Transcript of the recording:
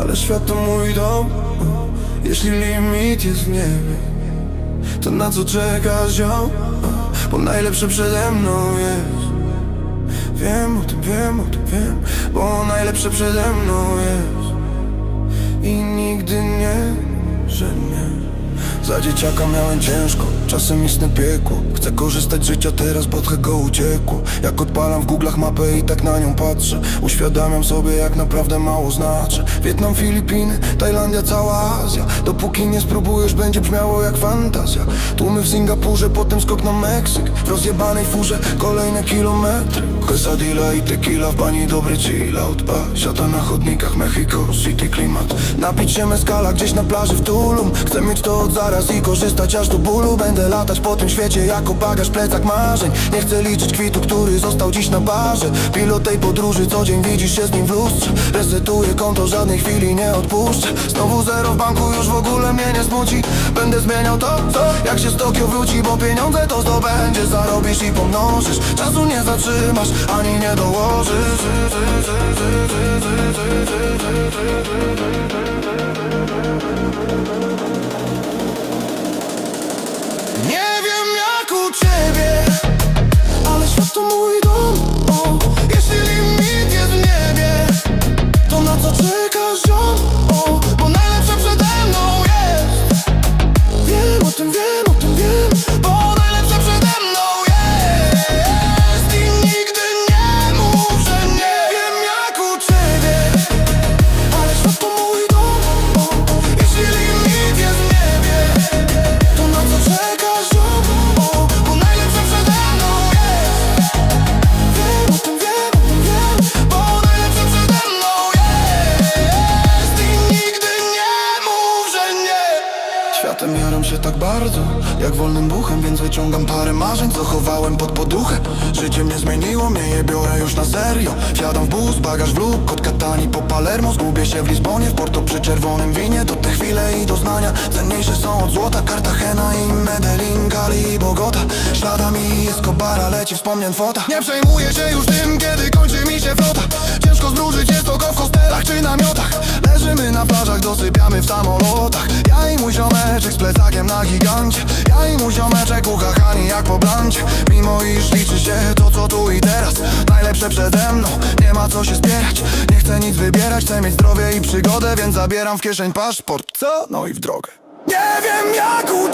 Ale świat to mój dom. Jeśli limit jest w niebie To na co czekasz, ziom? Bo najlepsze przede mną jest. Wiem o tym, wiem o tym, wiem. Bo najlepsze przede mną jest. I nigdy nie Za dzieciaka miałem ciężko, czasem istne piekło. Chcę korzystać z życia teraz, bo trochę go uciekło. Jak odpalam w googlach mapę i tak na nią patrzę Uświadamiam sobie jak naprawdę mało znaczy. Wietnam, Filipiny, Tajlandia, cała Azja. Dopóki nie spróbujesz będzie brzmiało jak fantazja. Tłumy w Singapurze, potem skok na Meksyk. W rozjebanej furze kolejne kilometry Quesadilla i tequila w bani dobry chill out. Ba, Siata na chodnikach Mexico City klimat. Napić się meskala gdzieś na plaży w Tulum. Chcę mieć to od zaraz i korzystać aż do bólu. Będę latać po tym świecie jako bagaż plecak marzeń. Nie chcę liczyć kwitu, który został dziś na barze. Pilot tej podróży, co dzień widzisz się z nim w lustrze. Resetuję konto, żadnej chwili nie odpuszczę. Znowu zero w banku, już w ogóle mnie nie smuci. Będę zmieniał to, co? Jak się z Tokio wróci, bo pieniądze to zdobędziesz. Zarobisz i pomnożysz, czasu nie zatrzymasz, ani nie dołożysz Się tak bardzo Jak wolnym buchem, więc wyciągam parę marzeń Co chowałem pod poduchę. Życie mnie zmieniło, mnie je biorę już na serio. Wsiadam w bus, bagaż w luk Od Katani po Palermo. Zgubię się w Lizbonie, w Porto przy czerwonym winie. To te chwile i doznania Cenniejsze są od złota. Cartagena i Medellin, Cali i Bogota. Śladami Escobara leci wspomnień fota. Nie przejmuję się już tym, liczy się to co tu i teraz. Najlepsze przede mną, nie ma co się spierać. Nie chcę nic wybierać, chcę mieć zdrowie i przygodę Więc zabieram w kieszeń paszport, co? No i w drogę. Nie wiem jak u